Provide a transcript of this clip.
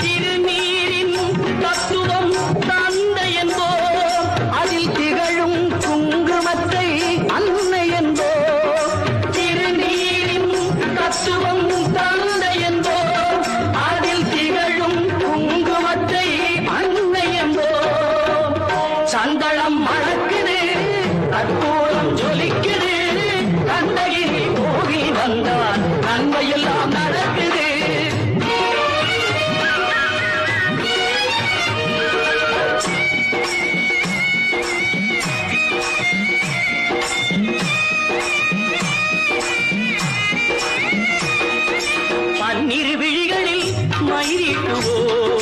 திருநீரின் தத்துவம் தந்தை என்போ அதில் திகழும் குங்குமத்தை அன்னை என்போ. திருநீரின் தத்துவம் தந்தை என்போ அதில் திகழும் குங்குமத்தை அன்னை என்போ. சந்தளம் மணக்குது கற்பூரம் ஜொலிக்குது கந்தகிரி போகி வந்தான் நன்மையெல்லாம் நட பன்னிரு விழிகளில் மயிரிட்டுவோம்